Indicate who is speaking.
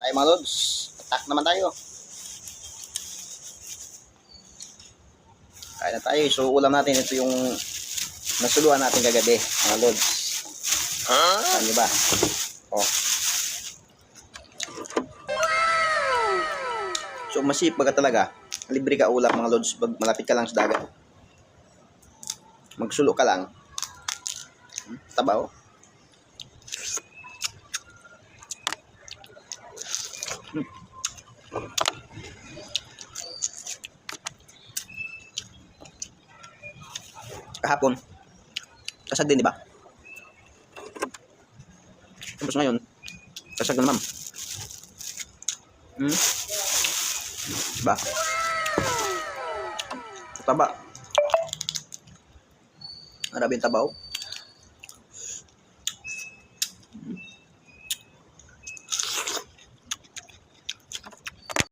Speaker 1: Tayo mga lods. Attack naman tayo. Kain na tayo. So ulam natin ito yung nasuluhan natin kagabi mga lods. Saan nyo ba? Oh. So masipag ka talaga. Libre ka ulam mga lods. Malapit ka lang sa dagat. Magsulo ka lang. Tabaw. Kahapon. Kasag din, di ba? Tapos ngayon, kasag na naman. Hmm? Diba? Taba. Marami yung tabaw.